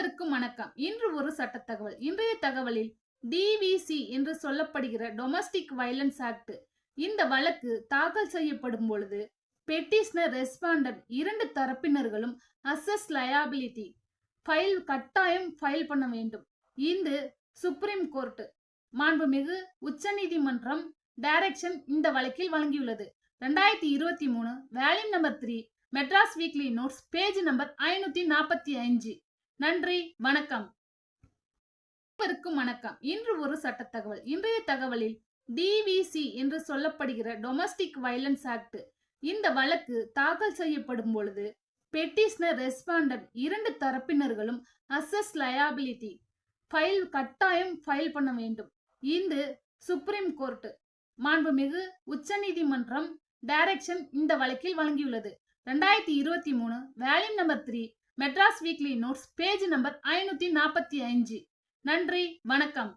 அனைவருக்கும் வணக்கம். இன்று ஒரு சட்ட தகவல் இன்றைய தகவலில் டிவிசி என்று சொல்லப்படுகிற டொமஸ்டிக் வயலன்ஸ் ஆக்ட் இந்த வழக்கு தாக்கல் செய்யப்படும் பொழுது பெட்டிஷனர் ரெஸ்பாண்டன்ட் இரண்டு தரப்பினர்களும் அசஸ் லயாபிலிட்டி ஃபைல் கட்டாயம் ஃபைல் பண்ண வேண்டும். இன்று சுப்ரீம் கோர்ட் மாண்புமிகு உச்சநீதிமன்றம் டைரக்ஷன் இந்த வழக்கில் வழங்கியுள்ளது. ரெண்டாயிரத்தி இருபத்தி மூணு volume number three Madras weekly notes page number ஐநூத்தி நாற்பத்தி அஞ்சு நன்றி வணக்கம். அனைவருக்கும் வணக்கம். இன்று ஒரு சட்ட தகவல் இன்றைய தகவலில் டிவிசி என்று சொல்லப்படுகிற டொமஸ்டிக் வயலன்ஸ் ஆக்ட் இந்த வழக்கு தாக்கல் செய்யப்படும் பொழுது பெட்டிஷனர் ரெஸ்பாண்டன்ட் இரண்டு தரப்பினர்களும் அசஸ் லயாபிலிட்டி ஃபைல் கட்டாயம் ஃபைல் பண்ண வேண்டும். இந்த சுப்ரீம் கோர்ட் மாண்புமிகு உச்சநீதிமன்றம் டைரக்ஷன் இந்த வழக்கில் வழங்கியுள்ளது. ரெண்டாயிரத்தி இருபத்தி மூணு volume number three Madras weekly notes page number ஐநூத்தி நாற்பத்தி அஞ்சு நன்றி வணக்கம்.